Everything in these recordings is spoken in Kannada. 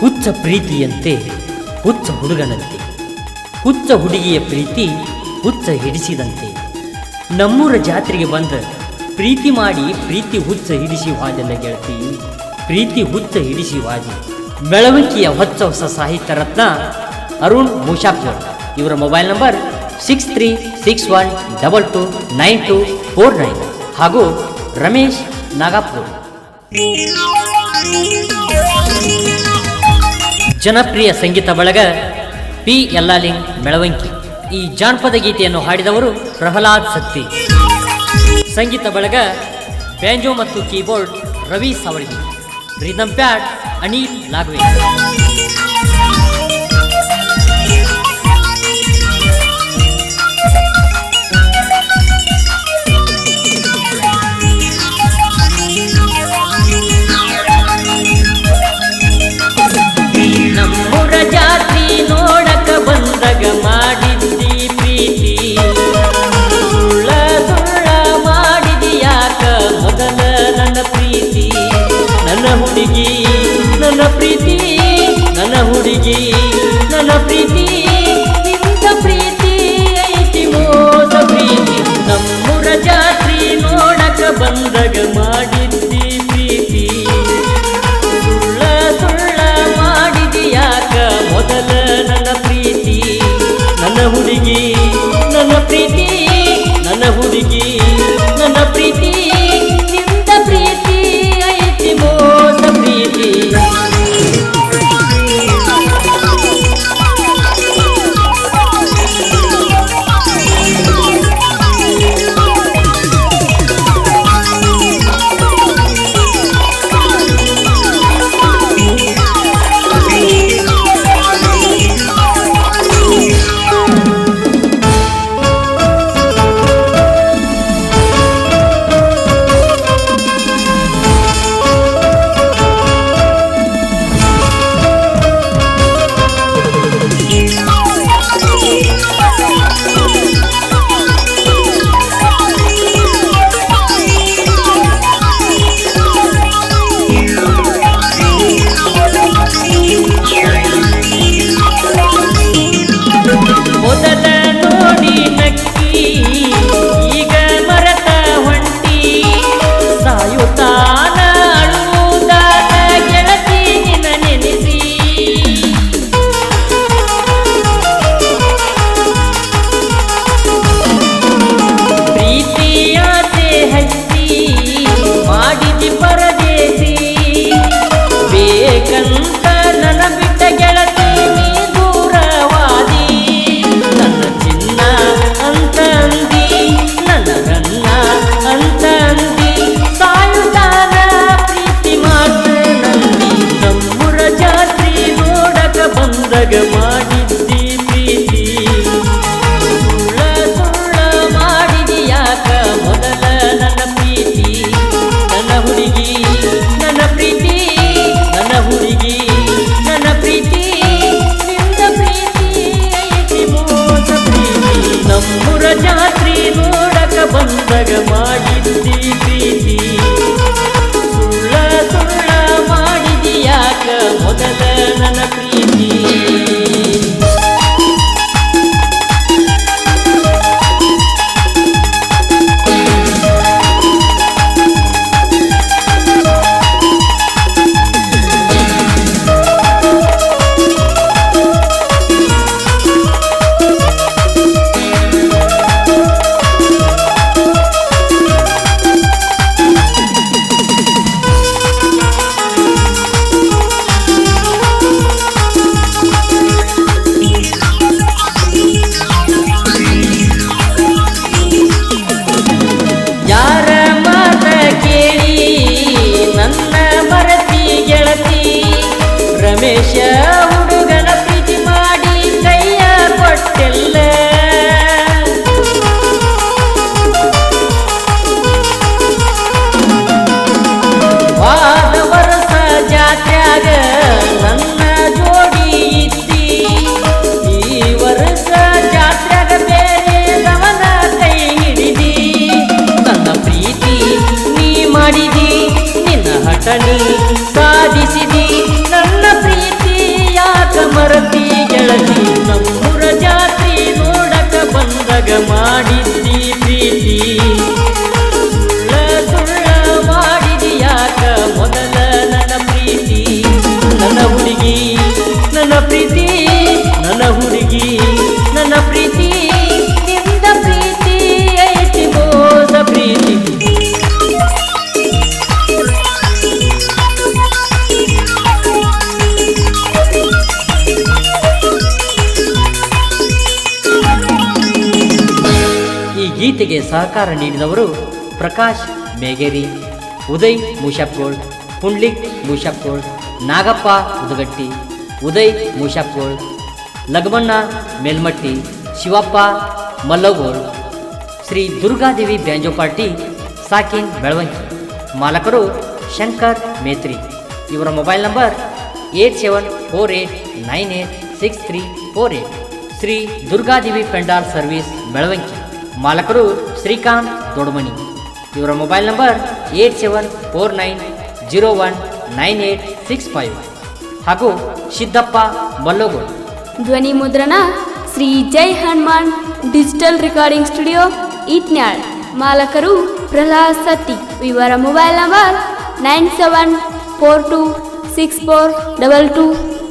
ಹುಚ್ಚ ಪ್ರೀತಿಯಂತೆ, ಹುಚ್ಚ ಹುಡುಗನಂತೆ. ಹುಚ್ಚ ಹುಡುಗಿಯ ಪ್ರೀತಿ ಹುಚ್ಚ ಹಿಡಿಸಿದಂತೆ. ನಮ್ಮೂರ ಜಾತ್ರೆಗೆ ಬಂದ ಪ್ರೀತಿ ಮಾಡಿ ಪ್ರೀತಿ ಹುಚ್ಚ ಹಿಡಿಸಿ ವಾಜನ ಗೆಳತಿ. ಪ್ರೀತಿ ಹುಚ್ಚ ಹಿಡಿಸಿ ವಾದಿ ಬೆಳವಣಿಗೆಯ ಹೊಚ್ಚ ಹೊಸ ಸಾಹಿತ್ಯ ರತ್ನ ಅರುಣ್ ಮುಷಾಫ್ಜೋರ್ ಇವರ mobile number six three six one double two nine two four nine. ಹಾಗೂ ರಮೇಶ್ ನಾಗಾಪುರ್. ಜನಪ್ರಿಯ ಸಂಗೀತ ಬಳಗ ಪಿ. ಯಲ್ಲಾಲಿಂಗ್ ಮೆಳವಂಕಿ. ಈ ಜಾನಪದ ಗೀತೆಯನ್ನು ಹಾಡಿದವರು ಪ್ರಹ್ಲಾದ್ ಸತ್ತಿ. ಸಂಗೀತ ಬಳಗ ಬ್ಯಾಂಜೋ ಮತ್ತು ಕೀಬೋರ್ಡ್ ರವಿ ಸಾವಳಿ ಪ್ರೀತಂ ಪ್ಯಾಟ್ ಅನಿಲ್ ಲಾಗ್ವೆ. ನನ್ನ ಪ್ರೀತಿ ನನ್ನ ಹುಡುಗಿ ನನ್ನ ಪ್ರೀತಿ. ಮೊದಲ ನನ್ನ ಪ್ರೀತಿ ಮಾಡಿದಿ ನಿನ್ನ ಹಠ ಗೀತೆಗೆ ಸಹಕಾರ ನೀಡಿದವರು ಪ್ರಕಾಶ್ ಮೇಗೇರಿ, ಉದಯ್ ಮೂಷಾಪ್ಗೋಳ್ ಪುಂಡ್ಲಿಕ್ ಮೂಷಾಪ್ಗೋಳ್ ನಾಗಪ್ಪ ಉದಗಟ್ಟಿ ಉದಯ್ ಮೂಷಾಪ್ಗೋಳ್ ಲಗಮಣ್ಣ ಮೇಲ್ಮಟ್ಟಿ, ಶಿವಪ್ಪ ಮಲ್ಲಗೋಳ್ ಶ್ರೀ ದುರ್ಗಾದೇವಿ ಬ್ಯಾಂಜೋ ಪಾರ್ಟಿ ಸಾಕಿನ್ ಬೆಳವಂಕಿ, ಮಾಲಕರು ಶಂಕರ್ ಮೇತ್ರಿ. ಇವರ mobile number eight seven four eight nine eight six three four eight. Shri Durgadevi pandal service Belavanki. ಮಾಲಕರು Srikanth Dodamani ಇವರ mobile number eight seven four nine zero one nine eight six five. ಹಾಗೂ ಸಿದ್ದಪ್ಪ ಮಲ್ಲೋಗೋಳ್ ಧ್ವನಿ ಮುದ್ರಣ Shri Jai Hanuman digital recording studio Itnal. ಮಾಲಕರು Prahlad Satti. ಇವರ mobile number nine seven four two six four double two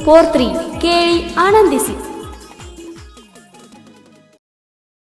four three. ಕೇಳಿ ಆನಂದಿಸಿ.